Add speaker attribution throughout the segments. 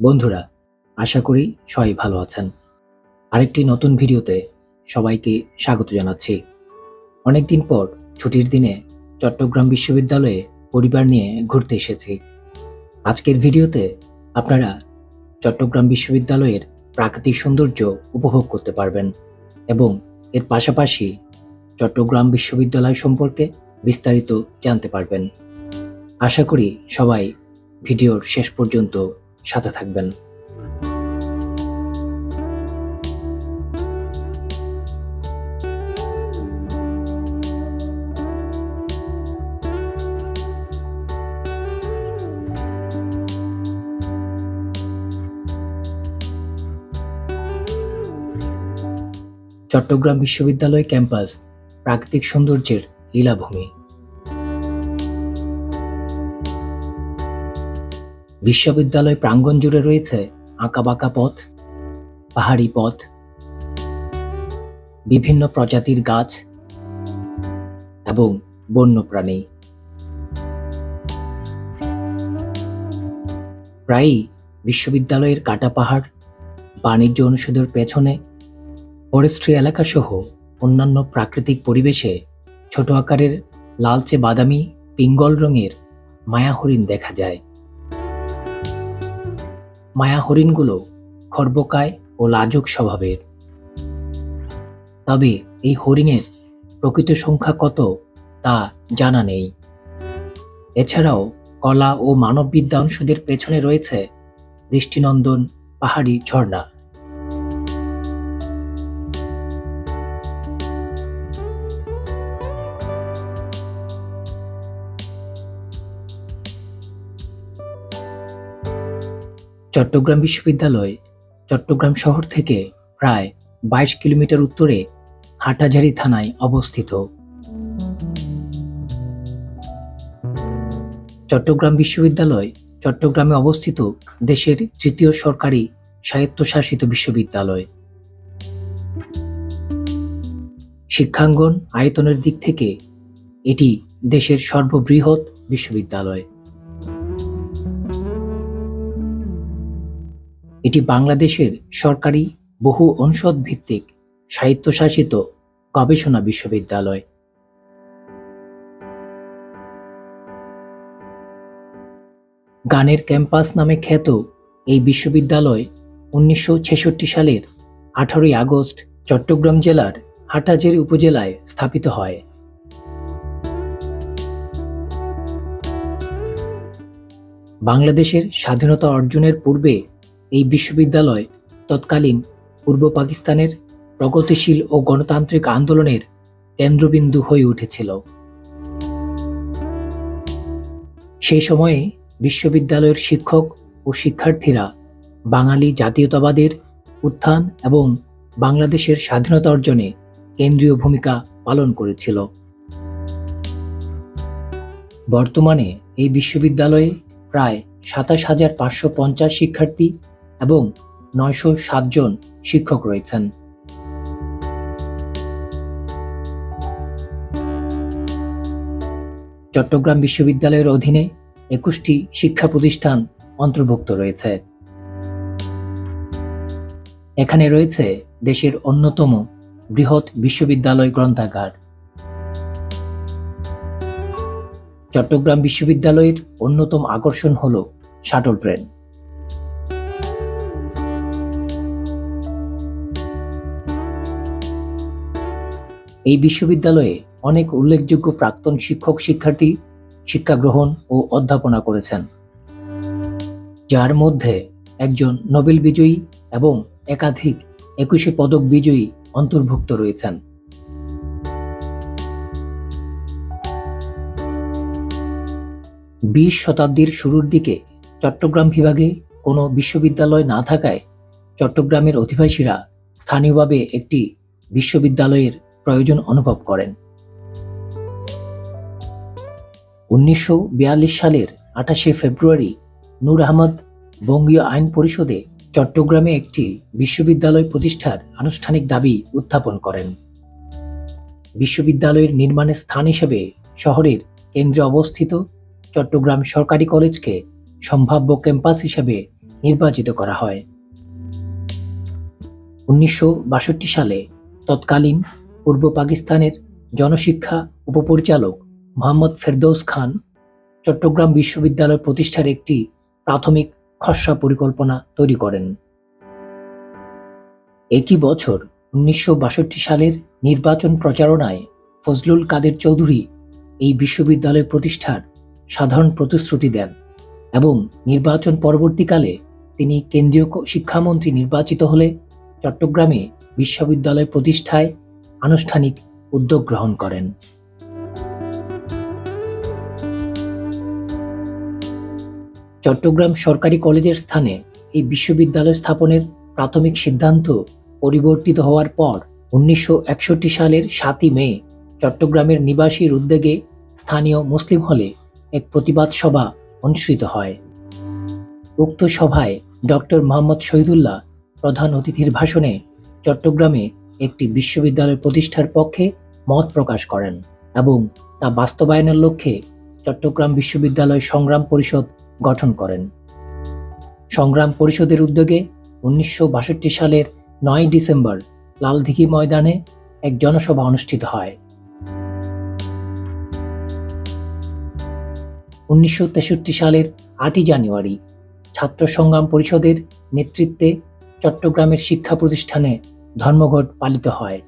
Speaker 1: বন্ধুরা, আশা করি সবাই ভালো আছেন। আরেকটি নতুন ভিডিওতে সবাইকে স্বাগত জানাচ্ছি। অনেকদিন পর ছুটির দিনে চট্টগ্রাম বিশ্ববিদ্যালয়ে পরিবার নিয়ে ঘুরতে এসেছি। আজকের ভিডিওতে আপনারা চট্টগ্রাম বিশ্ববিদ্যালয়ের প্রাকৃতিক সৌন্দর্য উপভোগ করতে পারবেন এবং এর পাশাপাশি চট্টগ্রাম বিশ্ববিদ্যালয় সম্পর্কে বিস্তারিত জানতে পারবেন। আশা করি সবাই ভিডিওর শেষ পর্যন্ত সাথে থাকবেন। চট্টগ্রাম বিশ্ববিদ্যালয় ক্যাম্পাস প্রাকৃতিক সৌন্দর্যের লীলাভূমি। বিশ্ববিদ্যালয় প্রাঙ্গণ জুড়ে রয়েছে আঁকাবাঁকা পথ, পাহাড়ি পথ, বিভিন্ন প্রজাতির গাছ এবং বন্যপ্রাণী। প্রায়ই বিশ্ববিদ্যালয়ের কাটা পাহাড়, বাণিজ্য অনুষদের পেছনে, ফরেস্ট্রি এলাকা সহ অন্যান্য প্রাকৃতিক পরিবেশে ছোট আকারের লালচে বাদামি, পিঙ্গল রঙের মায়া হরিণ দেখা যায়। মায়া হরিণগুলো খর্বকায় ও লাজুক স্বভাবের। তবে এই হরিণের প্রকৃত সংখ্যা কত তা জানা নেই। এছাড়াও কলা ও মানববিদ্যা অংশদের পেছনে রয়েছে দৃষ্টিনন্দন, পাহাড়ি ঝর্ণা। চট্টগ্রাম বিশ্ববিদ্যালয়, চট্টগ্রাম শহর থেকে প্রায় বাইশ কিলোমিটার উত্তরে হাটাজারি থানায় অবস্থিত। চট্টগ্রাম বিশ্ববিদ্যালয়, চট্টগ্রামে অবস্থিত দেশের তৃতীয় সরকারি স্বায়ত্তশাসিত বিশ্ববিদ্যালয়। শিক্ষাঙ্গন আয়তনের দিক থেকে এটি দেশের সর্ববৃহৎ বিশ্ববিদ্যালয়। এটি বাংলাদেশের সরকারি বহু অনুষদ ভিত্তিক স্বায়ত্তশাসিত গবেষণা বিশ্ববিদ্যালয়। গানের ক্যাম্পাস নামে খ্যাত এই বিশ্ববিদ্যালয় উনিশশো ছেষট্টি সালের আঠারোই আগস্ট চট্টগ্রাম জেলার হাটাজারি উপজেলায় স্থাপিত হয়। বাংলাদেশের স্বাধীনতা অর্জনের পূর্বে এই বিশ্ববিদ্যালয় তৎকালীন পূর্ব পাকিস্তানের প্রগতিশীল ও গণতান্ত্রিক আন্দোলনের কেন্দ্রবিন্দু হয়ে উঠেছিল। সেই সময়ে বিশ্ববিদ্যালয়ের শিক্ষক ও শিক্ষার্থীরা বাঙালি জাতীয়তাবাদের উত্থান এবং বাংলাদেশের স্বাধীনতা অর্জনে কেন্দ্রীয় ভূমিকা পালন করেছিল। বর্তমানে এই বিশ্ববিদ্যালয়ে প্রায় সাতাশ হাজার পাঁচশো পঞ্চাশ শিক্ষার্থী এবং নয়শো জন শিক্ষক রয়েছেন। চট্টগ্রাম বিশ্ববিদ্যালয়ের অধীনে একুশটি শিক্ষা প্রতিষ্ঠান অন্তর্ভুক্ত রয়েছে। এখানে রয়েছে দেশের অন্যতম বৃহৎ বিশ্ববিদ্যালয় গ্রন্থাগার। চট্টগ্রাম বিশ্ববিদ্যালয়ের অন্যতম আকর্ষণ হল শাটল ট্রেন এই বিশ্ববিদ্যালয়ে অনেক উল্লেখযোগ্য প্রাক্তন শিক্ষক, শিক্ষার্থী শিক্ষা গ্রহণ ও অধ্যাপনা করেছেন। যার মধ্যে একজন নোবেল বিজয়ী এবং একাধিক একুশে পদক বিজয়ী অন্তর্ভুক্ত রয়েছেন। বিশ শতাব্দীর শুরুর দিকে চট্টগ্রাম বিভাগে কোনো বিশ্ববিদ্যালয় না থাকায় চট্টগ্রামের অধিবাসীরা স্থানীয়ভাবে একটি বিশ্ববিদ্যালয়ের প্রয়োজন অনুভব করেন। উনিশশো সালের আঠাশে ফেব্রুয়ারি নূর আহমদ বঙ্গীয় আইন পরিষদে চট্টগ্রামে একটি বিশ্ববিদ্যালয় প্রতিষ্ঠার আনুষ্ঠানিক দাবি উত্থাপন করেন। বিশ্ববিদ্যালয়ের নির্মাণের স্থান হিসেবে শহরের কেন্দ্রে অবস্থিত চট্টগ্রাম সরকারি কলেজকে সম্ভাব্য ক্যাম্পাস হিসেবে নির্বাচিত করা হয়। উনিশশো বাষট্টি সালে তৎকালীন পূর্ব পাকিস্তানের জনশিক্ষা উপপরিচালক মোহাম্মদ ফেরদৌস খান চট্টগ্রাম বিশ্ববিদ্যালয় প্রতিষ্ঠার একটি প্রাথমিক খসড়া পরিকল্পনা তৈরি করেন। একই বছর উনিশশো বাষট্টি সালের নির্বাচন প্রচারণায় ফজলুল কাদের চৌধুরী এই বিশ্ববিদ্যালয় প্রতিষ্ঠার সাধারণ প্রতিশ্রুতি দেন এবং নির্বাচন পরবর্তীকালে তিনি কেন্দ্রীয় শিক্ষামন্ত্রী নির্বাচিত হলে চট্টগ্রামে বিশ্ববিদ্যালয় প্রতিষ্ঠায় আনুষ্ঠানিক উদ্যোগ গ্রহণ করেন। চট্টগ্রাম সরকারি কলেজের স্থানে এই বিশ্ববিদ্যালয় স্থাপনের প্রাথমিক সিদ্ধান্ত পরিবর্তিত হওয়ার পর উনিশশো একষট্টি সালের সাতই মে চট্টগ্রামের নিবাসীর উদ্যোগে স্থানীয় মুসলিম হলে এক প্রতিবাদ সভা অনুষ্ঠিত হয়। উক্ত সভায় ডক্টর মোহাম্মদ শহীদুল্লাহ প্রধান অতিথির ভাষণে চট্টগ্রামে একটি বিশ্ববিদ্যালয় প্রতিষ্ঠার পক্ষে মত প্রকাশ করেন এবং তা বাস্তবায়নের লক্ষ্যে চট্টগ্রাম বিশ্ববিদ্যালয় সংগ্রাম পরিষদ গঠন করেন। সংগ্রাম পরিষদের উদ্যোগে উনিশশো বাষট্টি সালের নয় ডিসেম্বর লালদিঘি ময়দানে এক জনসভা অনুষ্ঠিত হয়। উনিশশো তেষট্টি সালের আটই জানুয়ারি ছাত্র সংগ্রাম পরিষদের নেতৃত্বে চট্টগ্রামের শিক্ষা প্রতিষ্ঠানে ধর্মঘট পালিত হয়।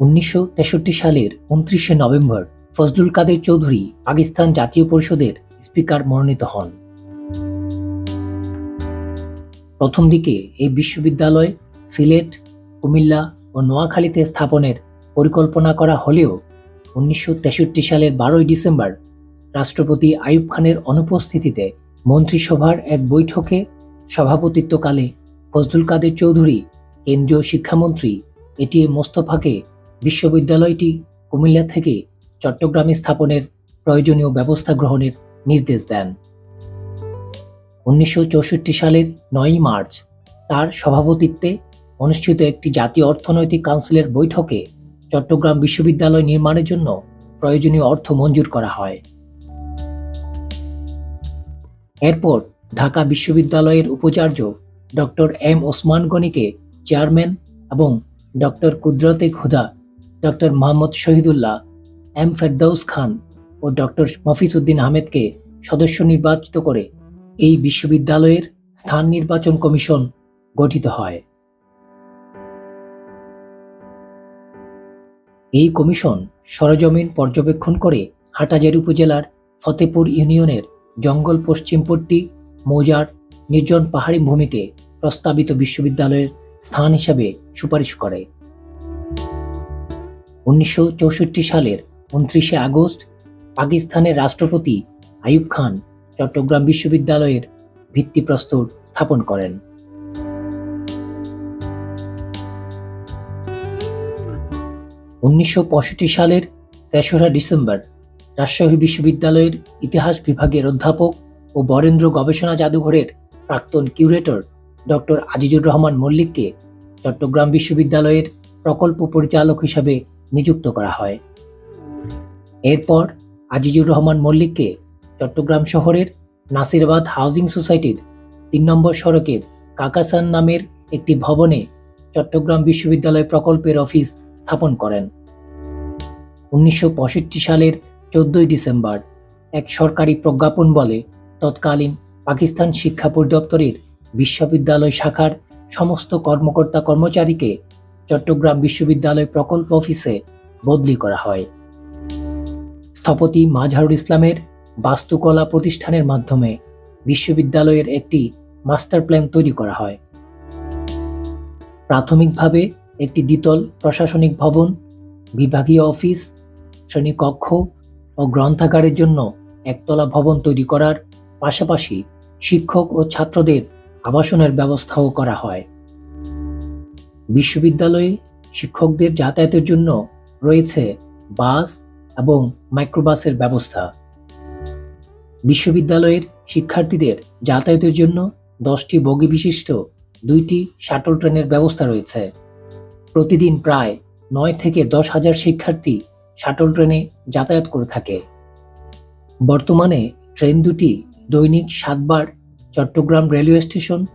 Speaker 1: উনিশশো তেষট্টি সালের উনত্রিশে নভেম্বর ফজলুল কাদের চৌধুরী পাকিস্তান জাতীয় পরিষদের স্পিকার মনোনীত হন। প্রথম দিকে এই বিশ্ববিদ্যালয় সিলেট, কুমিল্লা ও নোয়াখালীতে স্থাপনের পরিকল্পনা করা হলেও উনিশশো তেষট্টি সালের বারোই ডিসেম্বর রাষ্ট্রপতি আইয়ুব খানের অনুপস্থিতিতে মন্ত্রিসভার এক বৈঠকে সভাপতিত্বকালে ফজলুল কাদের চৌধুরী, কেন্দ্রীয় শিক্ষামন্ত্রী এটিএম মোস্তফাকে বিশ্ববিদ্যালয়টি কুমিল্লা থেকে চট্টগ্রামে স্থাপনের প্রয়োজনীয় ব্যবস্থা গ্রহণের নির্দেশ দেন। উনিশশো চৌষট্টি সালের নয়ই মার্চ তার সভাপতিত্বে অনুষ্ঠিত একটি জাতীয় অর্থনৈতিক কাউন্সিলের বৈঠকে চট্টগ্রাম বিশ্ববিদ্যালয় নির্মাণের জন্য প্রয়োজনীয় অর্থ মঞ্জুর করা হয়। এরপর ঢাকা বিশ্ববিদ্যালয়ের উপাচার্য ডক্টর এম ওসমান গনিকে চেয়ারম্যান এবং doctor Qudrate Khuda doctor Mohammad Shahidullah, M Ferdous Khan ও ডক্টর মফিজ উদ্দিন আহমেদকে সদস্য নির্বাচিত করে এই বিশ্ববিদ্যালয়ের স্থান নির্বাচন কমিশন গঠিত হয়। এই কমিশন সরজমিন পর্যবেক্ষণ করে হাটাজারি উপজেলার ফতেপুর ইউনিয়নের জঙ্গল পশ্চিমপট্টি মৌজার নির্জন পাহাড়ি ভূমিতে প্রস্তাবিত বিশ্ববিদ্যালয়ের স্থান হিসাবে সুপারিশ করে। উনিশশো চৌষট্টি সালের উনত্রিশে আগস্ট পাকিস্তানের রাষ্ট্রপতি আইয়ুব খান চট্টগ্রাম বিশ্ববিদ্যালয়ের ভিত্তিপ্রস্তর স্থাপন করেন। উনিশশো পঁয়ষট্টি সালের তেসরা ডিসেম্বর রাজশাহী বিশ্ববিদ্যালয়ের ইতিহাস বিভাগের অধ্যাপক ও বরেন্দ্র গবেষণা জাদুঘরের প্রাক্তন কিউরেটর ডক্টর আজিজুর রহমান মল্লিককে চট্টগ্রাম বিশ্ববিদ্যালয়ের প্রকল্প পরিচালক হিসাবে নিযুক্ত করা হয়। এরপর আজিজুর রহমান মল্লিককে চট্টগ্রাম শহরের নাসিরাবাদ হাউজিং সোসাইটির তিন নম্বর সড়কের কাকাসান নামের একটি ভবনে চট্টগ্রাম বিশ্ববিদ্যালয় প্রকল্পের অফিস স্থাপন করেন। উনিশশো পঁয়ষট্টি সালের চোদ্দই ডিসেম্বর এক সরকারি প্রজ্ঞাপন বলে তৎকালীন পাকিস্তান শিক্ষা পরিদপ্তরের বিশ্ববিদ্যালয় শাখার সমস্ত কর্মকর্তা কর্মচারীকে চট্টগ্রাম বিশ্ববিদ্যালয় প্রকল্প অফিসে বদলি করা হয়। স্থপতি মাজহারুল ইসলামের বাস্তুকলা প্রতিষ্ঠানের মাধ্যমে বিশ্ববিদ্যালয়ের একটি মাস্টার প্ল্যান তৈরি করা হয়। প্রাথমিকভাবে একটি দ্বিতল প্রশাসনিক ভবন, বিভাগীয় অফিস, শ্রেণীকক্ষ ও গ্রন্থাগারের জন্য একতলা ভবন তৈরি করার পাশাপাশি শিক্ষক ও ছাত্রদের আবাসনের ব্যবস্থাও করা হয়। বিশ্ববিদ্যালয়ে শিক্ষকদের যাতায়াতের জন্য রয়েছে বাস এবং মাইক্রোবাসের ব্যবস্থা। বিশ্ববিদ্যালয়ের শিক্ষার্থীদের যাতায়াতের জন্য দশটি বগি বিশিষ্ট দুইটি শাটল ট্রেনের ব্যবস্থা রয়েছে। প্রতিদিন প্রায় নয় থেকে দশ হাজার শিক্ষার্থী শাটল ট্রেনে যাতায়াত করে থাকে। বর্তমানে ট্রেন দুটি দৈনিক সাতবার Chittagong railway station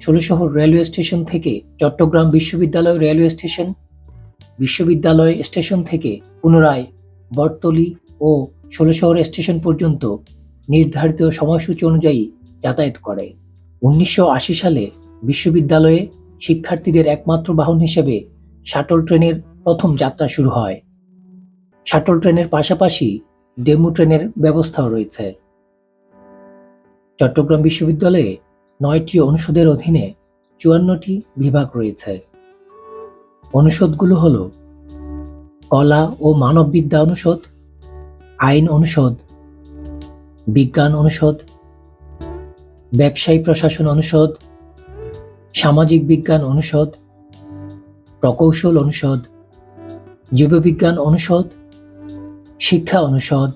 Speaker 1: Sholashahar railway station থেকে চট্টগ্রাম বিশ্ববিদ্যালয় রেলওয়ে স্টেশন, বিশ্ববিদ্যালয় স্টেশন থেকে পুনরায় বটতলী ও ষোলশহর স্টেশন পর্যন্ত নির্ধারিত সময়সূচি অনুযায়ী যাতায়াত করে। উনিশশো আশি সালে বিশ্ববিদ্যালয়ে শিক্ষার্থীদের একমাত্র বাহন হিসেবে শাটল ট্রেনের প্রথম যাত্রা শুরু হয়। শাটল ট্রেনের পাশাপাশি ডেমু ট্রেনের ব্যবস্থাও রয়েছে। চট্টগ্রাম বিশ্ববিদ্যালয়ে নয়টি অনুষদের অধীনে চুয়ান্নটি বিভাগ রয়েছে। অনুষদগুলো হল কলা ও মানববিদ্যা অনুষদ, আইন অনুষদ, বিজ্ঞান অনুষদ, ব্যবসায়ী প্রশাসন অনুষদ, সামাজিক বিজ্ঞান অনুষদ, প্রকৌশল অনুষদ, জীববিজ্ঞান অনুষদ, শিক্ষা অনুষদ,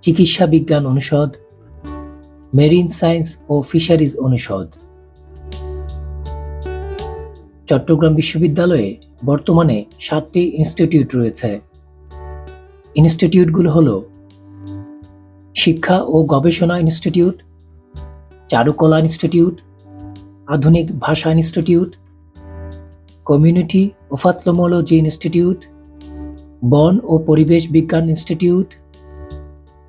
Speaker 1: চিকিৎসা বিজ্ঞান অনুষদ মেরিন সায়েন্স ও ফিশারিজ অনুষদ। চট্টগ্রাম বিশ্ববিদ্যালয়ে বর্তমানে সাতটি ইনস্টিটিউট রয়েছে। ইনস্টিটিউটগুলো হলো শিক্ষা ও গবেষণা ইনস্টিটিউট, চারুকলা ইনস্টিটিউট, আধুনিক ভাষা ইনস্টিটিউট, কমিউনিটি ওফাতলমোলজি ইনস্টিটিউট, বন ও পরিবেশ বিজ্ঞান institute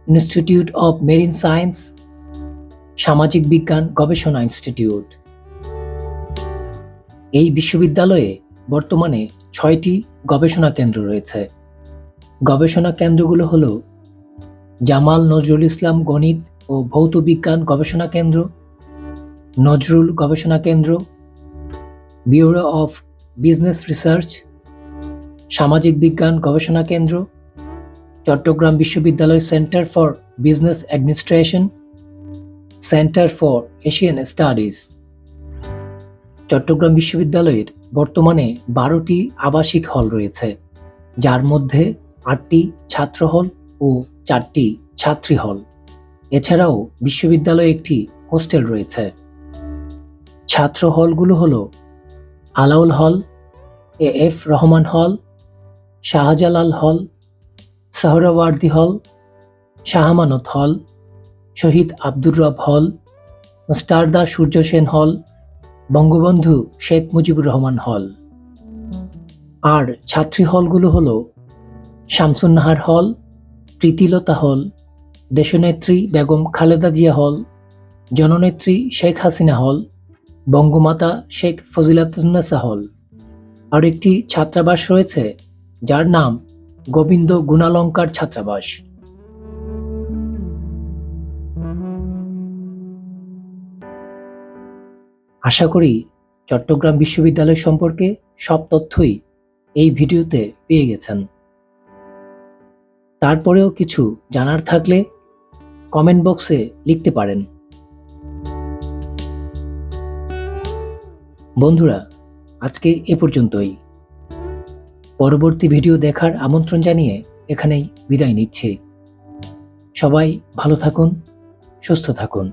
Speaker 1: institute of marine science সামাজিক বিজ্ঞান গবেষণা ইনস্টিটিউট। এই বিশ্ববিদ্যালয়ে বর্তমানে ছয়টি গবেষণা কেন্দ্র রয়েছে। গবেষণা কেন্দ্রগুলো হল জামাল নজরুল ইসলাম গণিত ও ভৌত বিজ্ঞান গবেষণা কেন্দ্র, নজরুল গবেষণা কেন্দ্র, ব্যুরো অফ বিজনেস রিসার্চ, সামাজিক বিজ্ঞান গবেষণা কেন্দ্র, চট্টগ্রাম বিশ্ববিদ্যালয় centre for business administration centre for Asian studies Chittagong বিশ্ববিদ্যালয়ের বর্তমানে বারোটি আবাসিক হল রয়েছে, যার মধ্যে আটটি ছাত্র হল ও চারটি ছাত্রী হল। এছাড়াও বিশ্ববিদ্যালয়ে একটি হোস্টেল রয়েছে। ছাত্র হলগুলো হল আলাউল হল, এ এফ রহমান হল, শাহজালাল হল, সহরাওয়ার্দী হল, শাহমানত হল শহীদ আব্দুর রব হল মুস্তারদা সূর্য সেন হল, বঙ্গবন্ধু শেখ মুজিবুর রহমান হল। আর ছাত্রী হলগুলো হলো শামসুন্নাহার হল, প্রীতিলতা হল, দেশনেত্রী বেগম খালেদা জিয়া হল, জননেত্রী শেখ হাসিনা হল, বঙ্গমাতা শেখ ফজিলাতুন্নেসা হল। আর একটি ছাত্রাবাস রয়েছে যার নাম গোবিন্দ গুণালঙ্কার ছাত্রাবাস। আশা করি চট্টগ্রাম বিশ্ববিদ্যালয় সম্পর্কে সব তথ্যই এই ভিডিওতে পেয়ে গেছেন। তারপরেও কিছু জানার থাকলে কমেন্ট বক্সে লিখতে পারেন। বন্ধুরা, আজকে এ পর্যন্তই। পরবর্তী ভিডিও দেখার আমন্ত্রণ জানিয়ে এখানেই বিদায় নিচ্ছি। সবাই ভালো থাকুন, সুস্থ থাকুন।